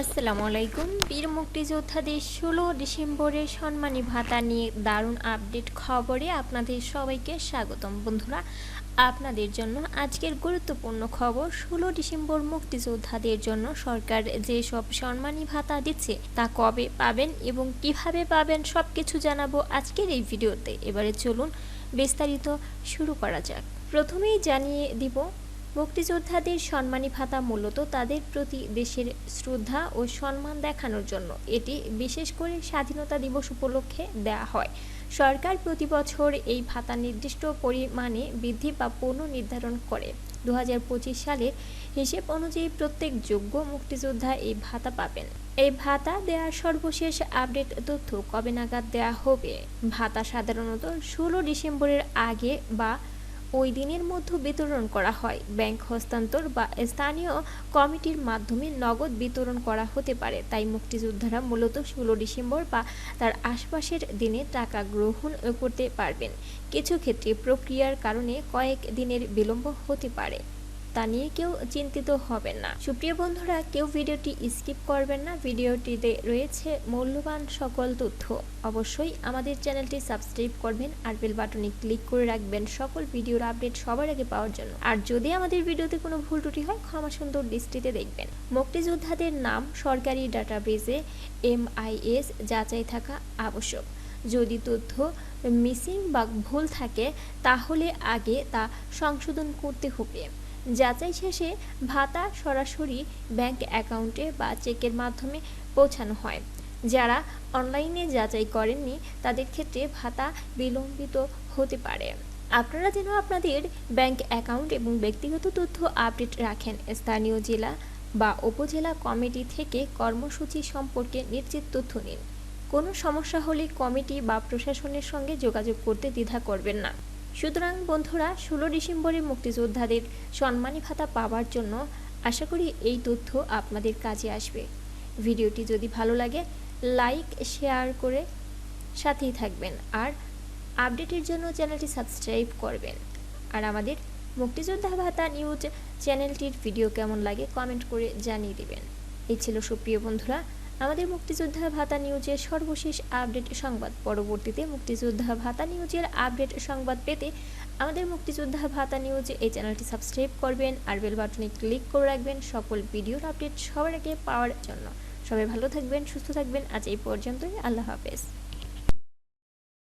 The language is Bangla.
আসসালামু আলাইকুম। বীর মুক্তিযোদ্ধাদের ষোলো ডিসেম্বরের সম্মানী ভাতা নিয়ে দারুণ আপডেট খবরে আপনাদের সবাইকে স্বাগতম। বন্ধুরা, আপনাদের জন্য আজকের গুরুত্বপূর্ণ খবর, ষোলো ডিসেম্বর মুক্তিযোদ্ধাদের জন্য সরকার যেসব সম্মানী ভাতা দিচ্ছে তা কবে পাবেন এবং কীভাবে পাবেন সব কিছু জানাব আজকের এই ভিডিওতে। এবারে চলুন বিস্তারিত শুরু করা যাক। প্রথমেই জানিয়ে দিব মুক্তিযোদ্ধাদের সম্মানী ভাতা মূলত তাদের প্রতি দেশের শ্রদ্ধা ও সম্মান দেখানোর জন্য। এটি বিশেষ করে স্বাধীনতা দিবস উপলক্ষে দেওয়া হয়। সরকার প্রতি বছর এই ভাতা নির্দিষ্ট পরিমাণে বৃদ্ধি বা পুনর্নির্ধারণ করে। দু হাজার পঁচিশ সালের হিসেব অনুযায়ী প্রত্যেক যোগ্য মুক্তিযোদ্ধা এই ভাতা পাবেন। এই ভাতা দেওয়ার সর্বশেষ আপডেট তথ্য কবে নাগাদ দেওয়া হবে? ভাতা সাধারণত ষোলো ডিসেম্বরের আগে বা ওই দিনের মধ্যে বিতরণ করা হয়। ব্যাংক হস্তান্তর বা স্থানীয় কমিটির মাধ্যমে নগদ বিতরণ করা হতে পারে। তাই মুক্তিযোদ্ধারা মূলত ষোলো ডিসেম্বর বা তার আশপাশের দিনে টাকা গ্রহণ করতে পারবেন। কিছু ক্ষেত্রে প্রক্রিয়ার কারণে কয়েক দিনের বিলম্ব হতে পারে। তা নিয়ে কেউ চিন্তিত হবেন না। সুপ্রিয় বন্ধুরা, কেউ ভিডিওটি স্কিপ করবেন না। ভিডিওটিতে রয়েছে মূল্যবান সকল তথ্য। অবশ্যই আমাদের চ্যানেলটি সাবস্ক্রাইব করবেন আর বেল বাটনে ক্লিক করে রাখবেন সকল ভিডিওর আপডেট সবার আগে পাওয়ার জন্য। আর যদি আমাদের ভিডিওতে কোনো ভুল ত্রুটি হয়, ক্ষমা সুন্দর দৃষ্টিতে দেখবেন। মুক্তিযোদ্ধাদের নাম সরকারি ডাটাবেজে এমআইএস যাচাই থাকা আবশ্যক। যদি তথ্য মিসিং বা ভুল থাকে, তাহলে আগে তা সংশোধন করতে হবে। যাচাই শেষে ভাতা সরাসরি ব্যাংক অ্যাকাউন্টে বা চেকের মাধ্যমে পৌঁছানো হয়। যারা অনলাইনে যাচাই করেননি, তাদের ক্ষেত্রে ভাতা বিলম্বিত হতে পারে। আপনারা যেন আপনাদের ব্যাংক অ্যাকাউন্ট এবং ব্যক্তিগত তথ্য আপডেট রাখেন। স্থানীয় জেলা বা উপজেলা কমিটি থেকে কর্মসূচি সম্পর্কে নিশ্চিত তথ্য নিন। কোনো সমস্যা হলে কমিটি বা প্রশাসনের সঙ্গে যোগাযোগ করতে দ্বিধা করবেন না। সুতরাং বন্ধুরা, ষোলো ডিসেম্বরে মুক্তিযোদ্ধাদের সম্মানী ভাতা পাওয়ার জন্য আশা করি এই তথ্য আপনাদের কাজে আসবে। ভিডিওটি যদি ভালো লাগে, লাইক, শেয়ার করে সাথেই থাকবেন আর আপডেটের জন্য চ্যানেলটি সাবস্ক্রাইব করবেন। আর আমাদের মুক্তিযোদ্ধা ভাতা নিউজ চ্যানেলটির ভিডিও কেমন লাগে কমেন্ট করে জানিয়ে দিবেন। এই ছিল সুপ্রিয় বন্ধুরা আমাদের মুক্তিযোদ্ধা ভাতা নিউজের সর্বশেষ আপডেট সংবাদ। পরবর্তীতে মুক্তিযোদ্ধা ভাতা নিউজের আপডেট সংবাদ পেতে আমাদের মুক্তিযোদ্ধা ভাতা নিউজ এই চ্যানেলটি সাবস্ক্রাইব করবেন আর বেল বাটনে ক্লিক করে রাখবেন সকল ভিডিওর আপডেট সবার আগে পাওয়ার জন্য। সবাই ভালো থাকবেন, সুস্থ থাকবেন। আজ এই পর্যন্তই। আল্লাহ হাফেজ।